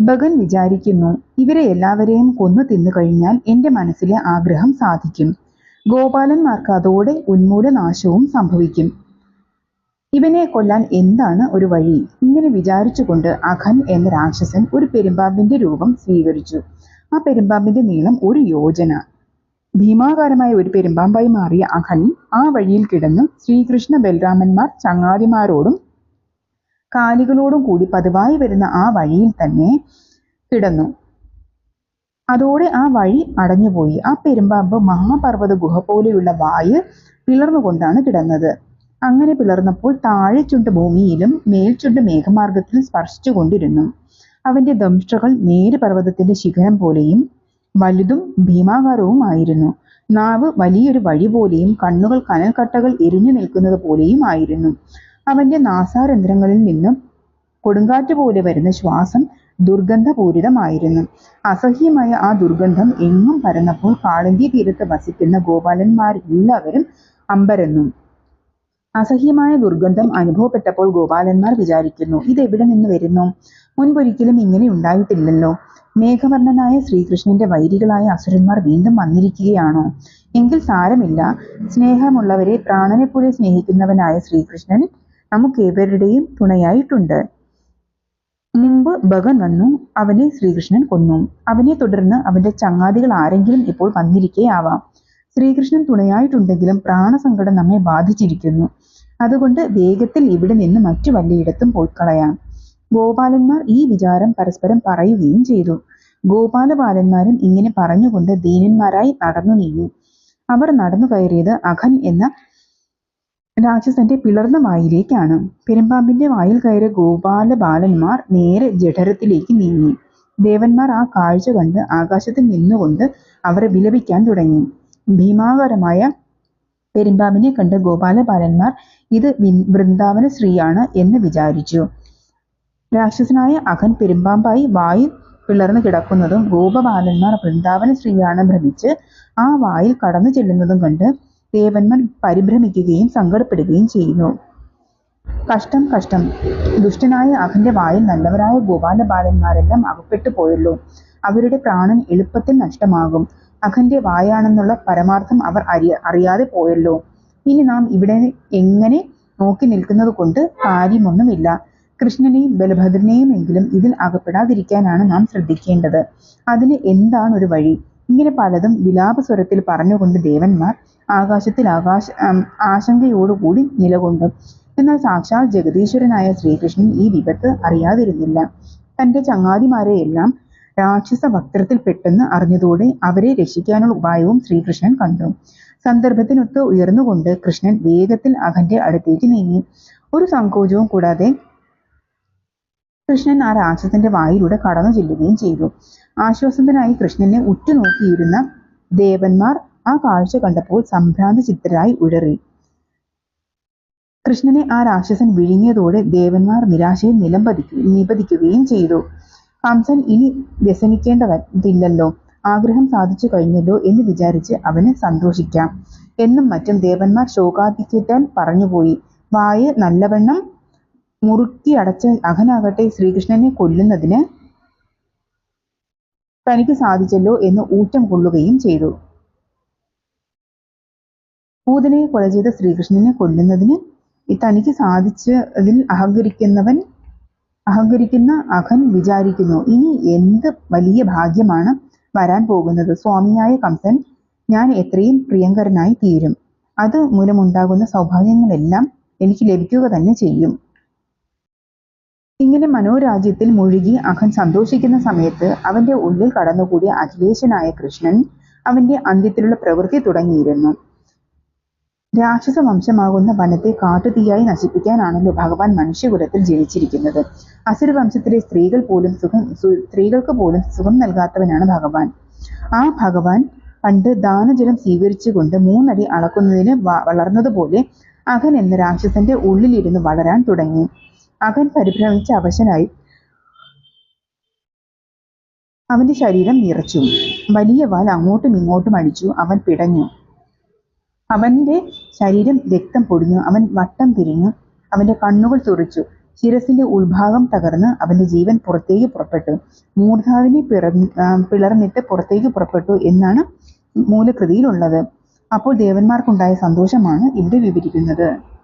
ഭഗൻ വിചാരിക്കുന്നു ഇവരെ എല്ലാവരെയും കൊന്നു തിന്നു കഴിഞ്ഞാൽ എന്റെ മനസ്സിലെ ആഗ്രഹം സാധിക്കും. ഗോപാലന്മാർക്ക് അതോടെ ഉന്മൂലനാശവും സംഭവിക്കും. ഇവനെ കൊല്ലാൻ എന്താണ് ഒരു വഴി? ഇങ്ങനെ വിചാരിച്ചുകൊണ്ട് അഖൻ എന്ന രാക്ഷസൻ ഒരു പെരുമ്പാമ്പിന്റെ രൂപം സ്വീകരിച്ചു. ആ പെരുമ്പാമ്പിന്റെ നീളം ഒരു യോജന. ഭീമാകാരമായ ഒരു പെരുമ്പാമ്പായി മാറിയ അഖൻ ആ വഴിയിൽ കിടന്നു ശ്രീകൃഷ്ണ ബലരാമന്മാർ ചങ്ങാതിമാരോടും കാലികളോടും കൂടി പതിവായി വരുന്ന ആ വഴിയിൽ തന്നെ കിടന്നു. അതോടെ ആ വഴി അടഞ്ഞുപോയി. ആ പെരുമ്പാമ്പ് മഹാപർവത ഗുഹ പോലെയുള്ള വായ് പിളർന്നുകൊണ്ടാണ് കിടന്നത്. അങ്ങനെ പിളർന്നപ്പോൾ താഴെ ചുണ്ട് ഭൂമിയിലും മേൽചുണ്ട് മേഘമാർഗത്തിലും സ്പർശിച്ചുകൊണ്ടിരുന്നു അവന്റെ ദംഷ്ട്രകൾ മേരുപർവതത്തിന്റെ ശിഖരം പോലെയും വലുതും ഭീമാകാരവുമായിരുന്നു നാവ് വലിയൊരു വഴി പോലെയും കണ്ണുകൾ കനൽക്കട്ടകൾ എരിഞ്ഞു നിൽക്കുന്നത് പോലെയും ആയിരുന്നു. അവന്റെ നാസാരന്ധ്രങ്ങളിൽ നിന്നും കൊടുങ്കാറ്റ് പോലെ വരുന്ന ശ്വാസം ദുർഗന്ധപൂരിതമായിരുന്നു. അസഹ്യമായ ആ ദുർഗന്ധം എങ്ങും പരന്നപ്പോൾ കാളന്തി തീരത്ത് വസിക്കുന്ന ഗോപാലന്മാരെല്ലാവരും അമ്പരന്നു. അസഹ്യമായ ദുർഗന്ധം അനുഭവപ്പെട്ടപ്പോൾ ഗോപാലന്മാർ വിചാരിക്കുന്നു ഇതെവിടെ നിന്ന് വരുന്നു? മുൻപൊരിക്കലും ഇങ്ങനെ ഉണ്ടായിട്ടില്ലല്ലോ. മേഘവർണനായ ശ്രീകൃഷ്ണന്റെ വൈരികളായ അസുരന്മാർ വീണ്ടും വന്നിരിക്കുകയാണോ? എങ്കിൽ സാരമില്ല. സ്നേഹമുള്ളവരെ പ്രാണനെപ്പോലെ സ്നേഹിക്കുന്നവനായ ശ്രീകൃഷ്ണൻ നമുക്കേവരുടെയും തുണയായിട്ടുണ്ട്. മുമ്പ് ഭഗൻ വന്നു അവനെ ശ്രീകൃഷ്ണൻ കൊന്നു. അവനെ തുടർന്ന് അവന്റെ ചങ്ങാതികൾ ആരെങ്കിലും ഇപ്പോൾ വന്നിരിക്കേയാവാം. ശ്രീകൃഷ്ണൻ തുണയായിട്ടുണ്ടെങ്കിലും പ്രാണസങ്കടം നമ്മെ ബാധിച്ചിരിക്കുന്നു. അതുകൊണ്ട് വേഗത്തിൽ ഇവിടെ നിന്ന് മറ്റു വല്ലയിടത്തും പോയി കളയാം. ഗോപാലന്മാർ ഈ വിചാരം പരസ്പരം പറയുകയും ചെയ്തു. ഗോപാലബാലന്മാരും ഇങ്ങനെ പറഞ്ഞുകൊണ്ട് ദീനന്മാരായി നടന്നു നീങ്ങി. അവർ നടന്നു കയറിയത് അഖൻ എന്ന രാക്ഷസന്റെ പിളർന്ന വായിലേക്കാണ്. പെരുമ്പാമ്പിന്റെ വായിൽ കയറിയ ഗോപാല ബാലന്മാർ നേരെ ജഠരത്തിലേക്ക് നീങ്ങി. ദേവന്മാർ ആ കാഴ്ച കണ്ട് ആകാശത്തിൽ നിന്നുകൊണ്ട് അവരെ വിലപിക്കാൻ തുടങ്ങി. ഭീമാകരമായ പെരുമ്പാമ്പിനെ കണ്ട് ഗോപാലപാലന്മാർ ഇത് വൃന്ദാവന ശ്രീയാണ് എന്ന് വിചാരിച്ചു. രാക്ഷസനായ അഖൻ പെരുമ്പാമ്പായി വായിൽ പിളർന്നു കിടക്കുന്നതും ഗോപബാലന്മാർ വൃന്ദാവന ശ്രീയാണ് ഭ്രമിച്ച് ആ വായിൽ കടന്നു ചെല്ലുന്നതും കണ്ട് ദേവന്മാർ പരിഭ്രമിക്കുകയും സങ്കടപ്പെടുകയും ചെയ്യുന്നു. കഷ്ടം കഷ്ടം. ദുഷ്ടനായ അവന്റെ വായിൽ നല്ലവരായ ഗോപാല ബാലന്മാരെല്ലാം അകപ്പെട്ടു പോയല്ലോ. അവരുടെ പ്രാണൻ എളുപ്പത്തിൽ നഷ്ടമാകും. അഖന്റെ വായാണെന്നുള്ള പരമാർത്ഥം അവർ അറിയ അറിയാതെ പോയല്ലോ. ഇനി നാം ഇവിടെ എങ്ങനെ നോക്കി നിൽക്കുന്നത് കൊണ്ട് കാര്യമൊന്നുമില്ല. കൃഷ്ണനെയും ബലഭദ്രനെയും എങ്കിലും ഇതിൽ അകപ്പെടാതിരിക്കാനാണ് നാം ശ്രദ്ധിക്കേണ്ടത്. അതിന് എന്താണ് ഒരു വഴി? ഇങ്ങനെ പലതും വിലാപസ്വരത്തിൽ പറഞ്ഞുകൊണ്ട് ദേവന്മാർ ആകാശത്തിൽ ആകാശ ആശങ്കയോടുകൂടി നിലകൊണ്ടു. എന്നാൽ സാക്ഷാൽ ജഗദീശ്വരനായ ശ്രീകൃഷ്ണൻ ഈ വിപത്ത് അറിയാതിരുന്നില്ല. തന്റെ ചങ്ങാതിമാരെയെല്ലാം രാക്ഷസ ഭക്തത്തിൽ പെട്ടെന്ന് അറിഞ്ഞതോടെ അവരെ രക്ഷിക്കാനുള്ള ഉപായവും ശ്രീകൃഷ്ണൻ കണ്ടു. സന്ദർഭത്തിനൊത്ത് ഉയർന്നുകൊണ്ട് കൃഷ്ണൻ വേഗത്തിൽ അഖന്റെ അടുത്തേക്ക് നീങ്ങി. ഒരു സങ്കോചവും കൂടാതെ കൃഷ്ണൻ ആ രാക്ഷസന്റെ വായിലൂടെ കടന്നു ചെല്ലുകയും ചെയ്തു. ആശ്വാസത്തിനായി കൃഷ്ണനെ ഉറ്റുനോക്കിയിരുന്ന ദേവന്മാർ ആ കാഴ്ച കണ്ടപ്പോൾ സംഭ്രാന്ത ചിത്തരായി ഉഴറി. കൃഷ്ണനെ ആ രാക്ഷസൻ വിഴുങ്ങിയതോടെ ദേവന്മാർ നിരാശയിൽ നിലംപതിക്കു നിപതിക്കുകയും ചെയ്തു. കംസൻ ഇനി വ്യസനിക്കേണ്ടതില്ലല്ലോ. ആഗ്രഹം സാധിച്ചു കഴിഞ്ഞല്ലോ എന്ന് വിചാരിച്ച് അവന് സന്തോഷിക്കാം. എന്നും മറ്റും ദേവന്മാർ ശോകാധിക്യത്താൽ പറഞ്ഞുപോയി. വായ നല്ലവണ്ണം മുറുക്കി അടച്ച അഖനാകട്ടെ ശ്രീകൃഷ്ണനെ കൊല്ലുന്നതിന് തനിക്ക് സാധിച്ചല്ലോ എന്ന് ഊറ്റം കൊള്ളുകയും ചെയ്തു. പൂതനയെ കൊല ചെയ്ത ശ്രീകൃഷ്ണനെ കൊല്ലുന്നതിന് തനിക്ക് സാധിച്ചതിൽ അഹങ്കരിക്കുന്നവൻ അഹങ്കരിക്കുന്ന അഖൻ വിചാരിക്കുന്നു ഇനി എന്ത് വലിയ ഭാഗ്യമാണ് വരാൻ പോകുന്നത്? സ്വാമിയായ കംസൻ ഞാൻ എത്രയും പ്രിയങ്കരനായി തീരും. അത് മൂലമുണ്ടാകുന്ന സൗഭാഗ്യങ്ങളെല്ലാം എനിക്ക് ലഭിക്കുക തന്നെ ചെയ്യും. ഇങ്ങനെ മനോരാജ്യത്തിൽ മുഴുകി അഖൻ സന്തോഷിക്കുന്ന സമയത്ത് അവന്റെ ഉള്ളിൽ കടന്നുകൂടിയ അഖിലേശനായ കൃഷ്ണൻ അവന്റെ അന്ത്യത്തിലുള്ള പ്രവൃത്തി തുടങ്ങിയിരുന്നു. രാക്ഷസ വംശമാകുന്ന വനത്തെ കാട്ടുതീയായി നശിപ്പിക്കാനാണല്ലോ ഭഗവാൻ മനുഷ്യകുലത്തിൽ ജനിച്ചിരിക്കുന്നത് അസുര വംശത്തിലെ സ്ത്രീകൾ പോലും സുഖം സ്ത്രീകൾക്ക് പോലും സുഖം നൽകാത്തവനാണ് ഭഗവാൻ. ആ ഭഗവാൻ പണ്ട് ദാനജലം സ്വീകരിച്ചുകൊണ്ട് മൂന്നടി അളക്കുന്നതിന് വളർന്നതുപോലെ അഖൻ എന്ന രാക്ഷസന്റെ ഉള്ളിലിരുന്ന് വളരാൻ തുടങ്ങി. അഖൻ പരിഭ്രമിച്ച അവശനായി. അവന്റെ ശരീരം നിറച്ചു. വലിയ വാൽ അങ്ങോട്ടും ഇങ്ങോട്ടും അടിച്ചു. അവൻ പിടഞ്ഞു. അവന്റെ ശരീരം രക്തം പൊടിഞ്ഞു. അവൻ വട്ടം തിരിഞ്ഞു. അവന്റെ കണ്ണുകൾ തുറിച്ചു ശിരസിന്റെ ഉൾഭാഗം തകർന്ന് അവന്റെ ജീവൻ പുറത്തേക്ക് പുറപ്പെട്ടു. മൂർധാവിനെ പിറ പിളർന്നിട്ട് പുറത്തേക്ക് പുറപ്പെട്ടു എന്നാണ് മൂലകൃതിയിലുള്ളത്. അപ്പോൾ ദേവന്മാർക്കുണ്ടായ സന്തോഷമാണ് ഇവിടെ വിവരിക്കുന്നത്.